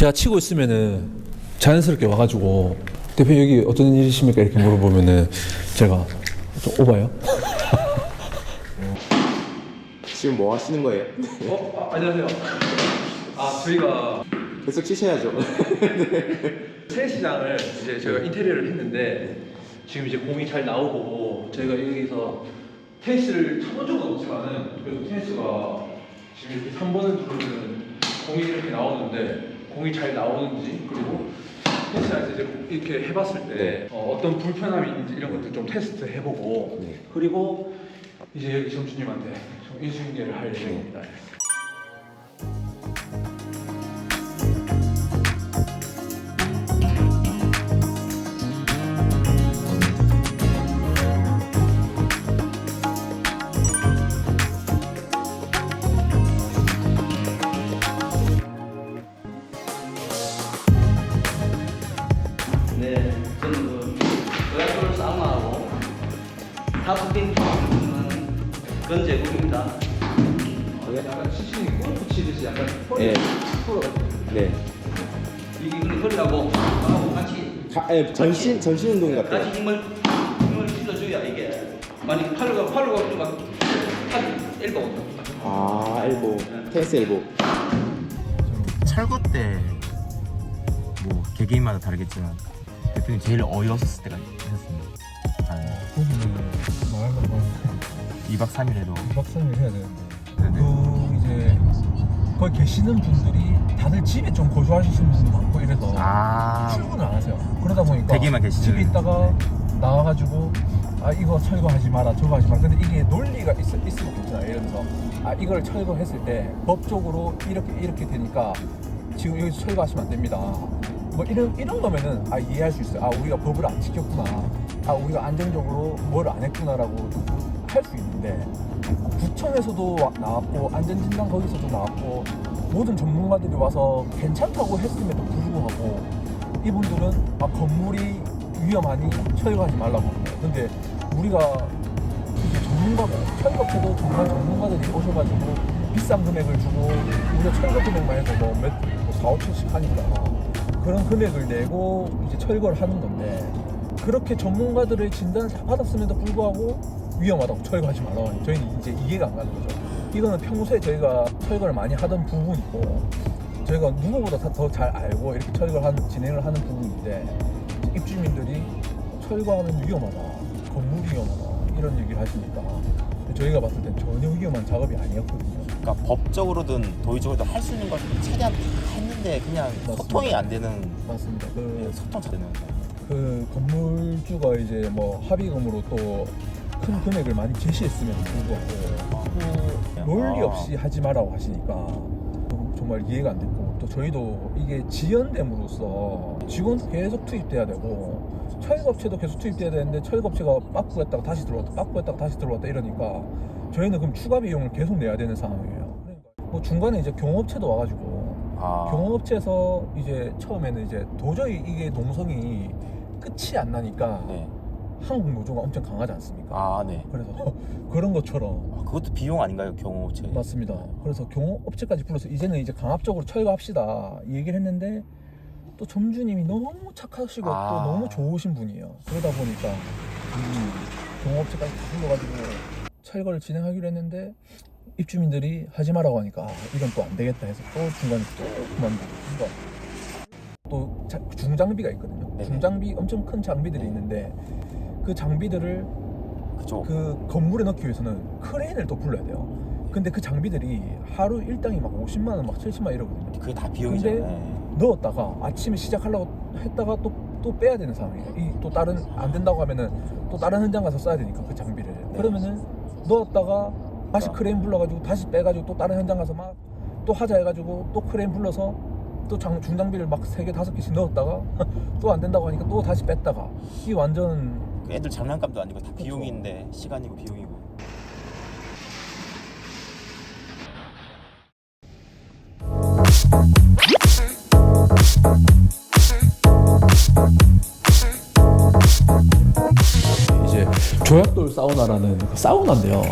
제가 치고 있으면은 자연스럽게 와가지고 대표 여기 어떤 일이십니까 이렇게 물어보면은 제가 좀 오바요? 지금 뭐 하시는 거예요? 어 아, 안녕하세요. 아 저희가 계속 치셔야죠. 새 시장을 이제 저희가 인테리어를 했는데 지금 이제 공이 잘 나오고 저희가 여기서 테니스를 쳐본 적은 없지만은 그래도 테니스가 지금 이렇게 3번을 누르면 공이 이렇게 나오는데 공이 잘 나오는지 그리고 테니스에서 이제 이렇게 해봤을 때 어, 떤 불편함이 있는지 이런 것들 좀 테스트 해보고 네. 그리고 이제 여기 점주님한테 좀 인수인계를 할 예정입니다. 네, 저는 그 요약돌 사우나하고 타프팅 는 그런 제국입니다. 약간 치시는 골프 치듯이 약간 예. 풀어. 네. 이게 근데 허리하고 하고 같이 가, 아니, 전신 전신 운동 같아요. 같이 힘을 힘을 실어줘야 이게 만약 팔로가 팔로가 좀막 일고 아 엘보 테니스 엘보. 철거 때 뭐 개개인마다 다르겠지만 대표님 제일 어이없었을 때가 있었습니다. 한 거기는 말하면 2박 3일에도. 2박 3일 해야 되는데. 네네. 그 이제 거기 계시는 분들이 다들 집에 좀 거주하시는 분도 많고 이래서 아. 출근을 안 하세요. 그러다 보니까 댁에만 계시는. 집에 있다가 나와가지고 아 이거 철거하지 마라 저거 하지 마라. 근데 이게 논리가 있, 있으면 괜찮아 예를 들어서 아 이걸 철거했을 때 법적으로 이렇게 이렇게 되니까 지금 여기서 철거하시면 안 됩니다 뭐 이런 이런 거면은 아 이해할 수 있어요. 아 우리가 법을 안 지켰구나. 아 우리가 안정적으로 뭘 안 했구나라고 할 수 있는데 구청에서도 와- 나왔고 안전진단 거기서도 나왔고 모든 전문가들이 와서 괜찮다고 했음에도 불구하고 이분들은 아, 건물이 위험하니 철거하지 말라고 합니다. 근데 우리가 이제 전문가가 철거업체도 정말 전문가들이 오셔가지고 비싼 금액을 주고 우리가 철거 금액만 해도 뭐몇 뭐 4, 5천씩 하니까 그런 금액을 내고 이제 철거를 하는 건데 그렇게 전문가들의 진단을 다 받았음에도 불구하고 위험하다고 철거하지 하니 저희는 이제 이해가 안 가는 거죠. 이거는 평소에 저희가 철거를 많이 하던 부분이고 저희가 누구보다 더 잘 알고 이렇게 철거를 하는, 진행을 하는 부분인데 입주민들이 철거하면 위험하다, 건물이 위험하다 이런 얘기를 하시니까 저희가 봤을 땐 전혀 위험한 작업이 아니었거든요. 그러니까 법적으로든 도의적으로든 할 수 있는 걸 최대한 다 했는데 그냥. 소통이 안 되는 맞습니다. 그 예, 소통 잘 되는 그 건물주가 이제 뭐 합의금으로 또 큰 금액을 많이 제시했음에도 불구하고 또 논리 없이 하지 말라고 하시니까 정말 이해가 안 됐고 또 저희도 이게 지연됨으로써 직원도 계속 투입돼야 되고 철거업체도 계속 투입돼야 되는데 철거업체가 빠꾸했다가 다시 들어왔다 빠꾸했다가 다시 들어왔다 이러니까 저희는 그럼 추가 비용을 계속 내야 되는 상황이에요. 그러니까 뭐 중간에 이제 경업체도 와가지고 아 경업체에서 이제 처음에는 이제 도저히 이게 농성이 끝이 안 나니까 네. 한국 노조가 엄청 강하지 않습니까? 아 네. 그래서 그런 것처럼 아, 그것도 비용 아닌가요 경호업체? 맞습니다. 그래서 경업업체까지 불러서 이제는 이제 강압적으로 철거합시다 이 얘기를 했는데 또 점주님이 너무 착하시고 아. 또 너무 좋으신 분이에요. 그러다 보니까 이 경업업체까지 다 불러가지고 철거를 진행하기로 했는데 입주민들이 하지 말라고 하니까 아, 이건 또 안 되겠다 해서 또 중간에 또 그만두고 그러니까 또 자- 중장비가 있거든요. 네네. 중장비 엄청 큰 장비들이 있는데 그 장비들을 그쪽 그 건물에 넣기 위해서는 크레인을 또 불러야 돼요. 근데 그 장비들이 하루 일당이 막 50만 원, 막 70만 원 이러거든요. 그게 다 비용이죠. 근데 네. 넣었다가 아침에 시작하려고 했다가 또, 또 빼야 되는 상황이에요. 이 또 다른 안 된다고 하면은 또 다른 현장 가서 써야 되니까 그 장비를. 그러면은 넣었다가 다시 아. 크레인 불러가지고 다시 빼가지고 또 다른 현장 가서 막 또 하자 해가지고 또 크레인 불러서 또 장, 중장비를 막 세 개 다섯 개씩 넣었다가 또 안 된다고 하니까 또 다시 뺐다가 이 완전 그 애들 장난감도 아니고 다 그쵸. 비용인데 시간이고 비용이고. 이제 조약돌 사우나라는 그 사우나인데요.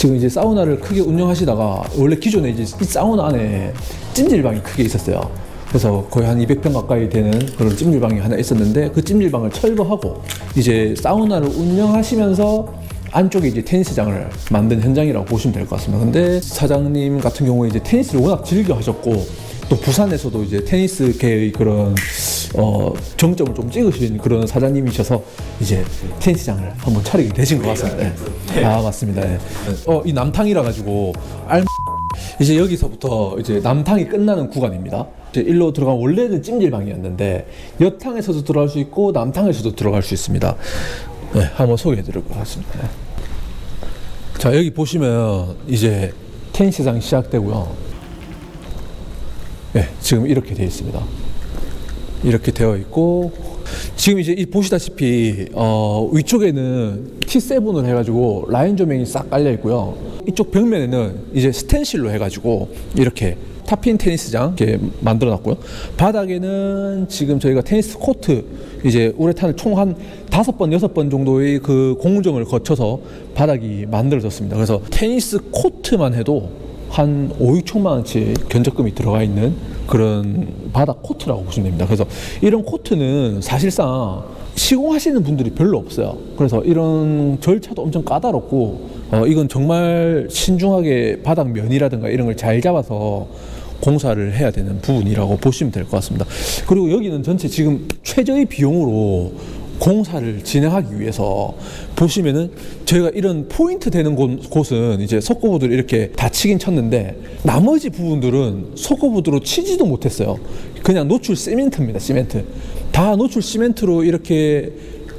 지금 이제 사우나를 크게 운영하시다가 원래 기존에 이제 이 사우나 안에 찜질방이 크게 있었어요. 그래서 거의 한 200평 가까이 되는 그런 찜질방이 하나 있었는데 그 찜질방을 철거하고 이제 사우나를 운영하시면서 안쪽에 이제 테니스장을 만든 현장이라고 보시면 될 것 같습니다. 근데 사장님 같은 경우에 이제 테니스를 워낙 즐겨 하셨고 또 부산에서도 이제 테니스계의 그런 어 정점을 좀 찍으신 그런 사장님이셔서 이제 테니스장을 한번 차리게 되신 것 같습니다. 네. 아 맞습니다. 네. 어이 남탕이라 가지고 알 이제 여기서부터 이제 남탕이 끝나는 구간입니다. 이제 일로 들어가면 원래는 찜질방이었는데 여탕에서도 들어갈 수 있고 남탕에서도 들어갈 수 있습니다. 네, 한번 소개해드리도록 하겠습니다. 네. 자 여기 보시면 이제 테니스장이 시작되고요. 네, 지금 이렇게 되어 있습니다. 이렇게 되어 있고 지금 이제 이 보시다시피 어, 위쪽에는 T7을 해가지고 라인 조명이 싹 깔려 있고요. 이쪽 벽면에는 이제 스텐실로 해가지고 이렇게 타핀 테니스장 이렇게 만들어놨고요. 바닥에는 지금 저희가 테니스 코트 이제 우레탄을 총 한 다섯 번 여섯 번 정도의 그 공정을 거쳐서 바닥이 만들어졌습니다. 그래서 테니스 코트만 해도 한 5, 6천만 원치 견적금이 들어가 있는 그런 바닥 코트라고 보시면 됩니다. 그래서 이런 코트는 사실상 시공하시는 분들이 별로 없어요. 그래서 이런 절차도 엄청 까다롭고 어, 이건 정말 신중하게 바닥 면이라든가 이런 걸 잘 잡아서 공사를 해야 되는 부분이라고 보시면 될 것 같습니다. 그리고 여기는 전체 지금 최저의 비용으로 공사를 진행하기 위해서 보시면은 저희가 이런 포인트 되는 곳, 곳은 이제 석고보드를 이렇게 다 치긴 쳤는데 나머지 부분들은 석고보드로 치지도 못했어요. 그냥 노출 시멘트입니다. 시멘트. 다 노출 시멘트로 이렇게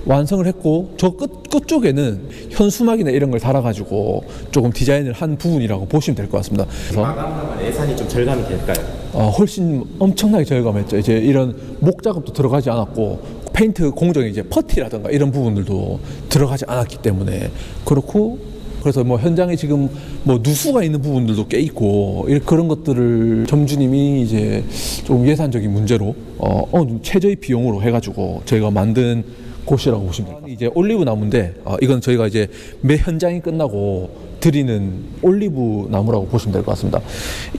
완성을 했고 저 끝, 끝쪽에는 현수막이나 이런 걸 달아가지고 조금 디자인을 한 부분이라고 보시면 될 것 같습니다. 그래서 마감하면 예산이 좀 절감이 될까요? 어, 훨씬 엄청나게 절감했죠. 이제 이런 목 작업도 들어가지 않았고 페인트 공정에 이제 퍼티라든가 이런 부분들도 들어가지 않았기 때문에 그렇고 그래서 뭐 현장에 지금 뭐 누수가 있는 부분들도 꽤 있고 그런 것들을 점주님이 이제 좀 예산적인 문제로 어, 어 최저의 비용으로 해가지고 저희가 만든 곳이라고 됩니다. 이제 올리브 나무인데 어, 이건 저희가 이제 매 현장이 끝나고 드리는 올리브 나무라고 보시면 될 것 같습니다.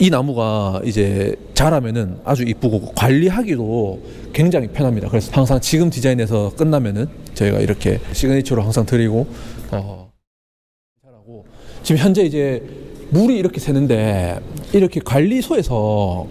이 나무가 이제 자라면은 아주 이쁘고 관리하기도 굉장히 편합니다. 그래서 항상 지금 디자인에서 끝나면은 저희가 이렇게 시그니처로 항상 드리고 어, 지금 현재 이제 물이 이렇게 새는데 이렇게 관리소에서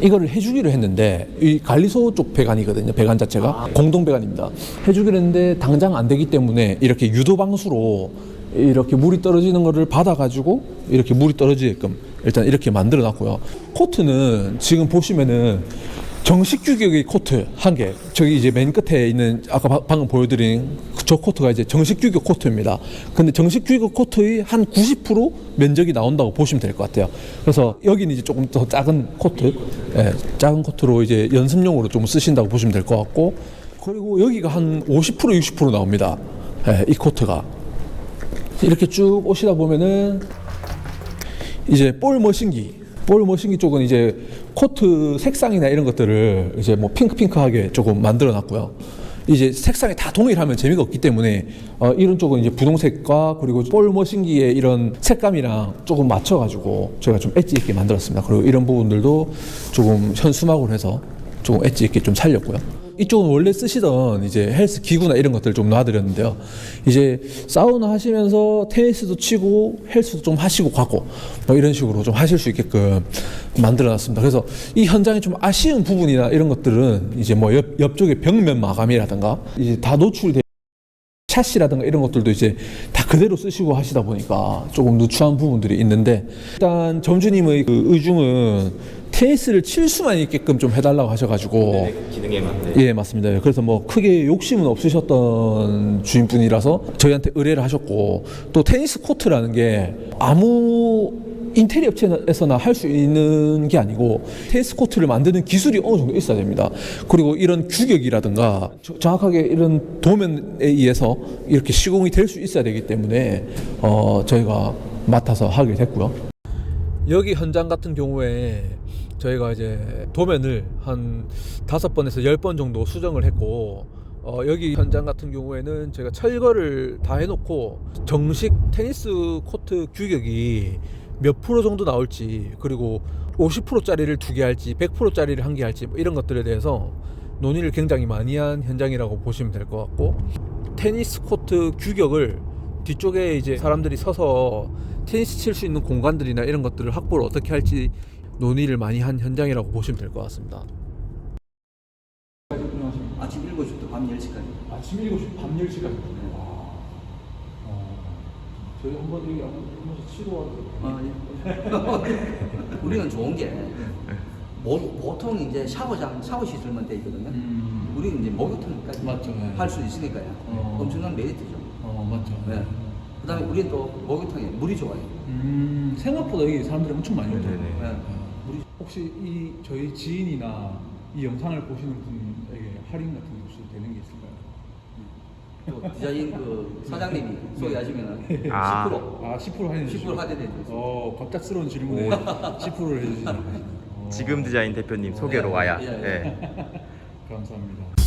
이거를 해주기로 했는데 이 관리소 쪽 배관이거든요. 배관 자체가 공동 배관입니다. 해주기로 했는데 당장 안 되기 때문에 이렇게 유도 방수로 이렇게 물이 떨어지는 거를 받아가지고 이렇게 물이 떨어지게끔 일단 이렇게 만들어 놨고요. 코트는 지금 보시면은 정식 규격의 코트 한 개. 저기 이제 맨 끝에 있는 아까 바- 방금 보여드린 저 코트가 이제 정식 규격 코트입니다. 근데 정식 규격 코트의 한 90% 면적이 나온다고 보시면 될 것 같아요. 그래서 여기는 이제 조금 더 작은 코트, 예, 작은 코트로 이제 연습용으로 좀 쓰신다고 보시면 될 것 같고, 그리고 여기가 한 50% 60% 나옵니다. 예, 이 코트가 이렇게 쭉 오시다 보면은 이제 볼 머신기 볼 머신기 쪽은 이제 코트 색상이나 이런 것들을 이제 뭐 핑크핑크하게 조금 만들어 놨고요. 이제 색상이 다 동일하면 재미가 없기 때문에 어, 이런 쪽은 이제 분홍색과 그리고 볼 머신기의 이런 색감이랑 조금 맞춰가지고 저희가 좀 엣지 있게 만들었습니다. 그리고 이런 부분들도 조금 현수막으로 해서 조금 엣지 있게 좀 살렸고요. 이쪽은 원래 쓰시던 이제 헬스 기구나 이런 것들 좀 놔드렸는데요. 이제 사우나 하시면서 테니스도 치고 헬스도 좀 하시고 가고 뭐 이런 식으로 좀 하실 수 있게끔 만들어놨습니다. 그래서 이 현장에 좀 아쉬운 부분이나 이런 것들은 이제 뭐 옆, 옆쪽에 벽면 마감이라든가 이제 다 노출돼 샷이라든가 이런 것들도 이제 다 그대로 쓰시고 하시다 보니까 조금 누추한 부분들이 있는데 일단 점주님의 그 의중은 테니스를 칠 수만 있게끔 좀 해달라고 하셔가지고 기능에 맞는. 예 맞습니다. 그래서 뭐 크게 욕심은 없으셨던 주인분이라서 저희한테 의뢰를 하셨고 또 테니스 코트라는 게 아무 인테리어 업체에서나 할 수 있는 게 아니고 테니스 코트를 만드는 기술이 어느 정도 있어야 됩니다. 그리고 이런 규격이라든가 저- 정확하게 이런 도면에 의해서 이렇게 시공이 될 수 있어야 되기 때문에 어 저희가 맡아서 하게 됐고요. 여기 현장 같은 경우에 저희가 이제 도면을 한 다섯 번에서 열 번 정도 수정을 했고 어, 여기 현장 같은 경우에는 저희가 철거를 다 해놓고 정식 테니스 코트 규격이 몇 프로 정도 나올지 그리고 50%짜리를 두 개 할지 100%짜리를 한 개 할지 뭐 이런 것들에 대해서 논의를 굉장히 많이 한 현장이라고 보시면 될 것 같고 테니스 코트 규격을 뒤쪽에 이제 사람들이 서서 테니스 칠 수 있는 공간들이나 이런 것들을 확보를 어떻게 할지 논의를 많이 한 현장이라고 보시면 될 것 같습니다. 아침 7시부터 밤 10시까지. 아침 7시 밤 10시까지. 저희 한 번 여기 한 번씩 치료하고 아, 예. 우리는 좋은 게 모- 보통 이제 샤워장 샤워 시설만 돼 있거든요. 음. 우리는 이제 목욕탕까지 맞죠, 네. 할 수 있으니까요. 어. 엄청난 메리트죠. 어 맞죠. 네. 그다음에 우리는 또 목욕탕에 물이 좋아요. 음 생각보다 여기 사람들이 엄청 많이 오죠. 네네. 네. 물이 혹시 이 저희 지인이나 이 영상을 보시는 분에게 할인 같은 게 혹시 되는 게 있을까요? 또 디자인 그 사장님이 소개하시면은 아. 10%아 10% 할인 10% 할인해 주세요. 어 갑작스러운 질문에 10%를 해주시는 지금 디자인 대표님 소개로 와야. 예, 예. 네. 감사합니다.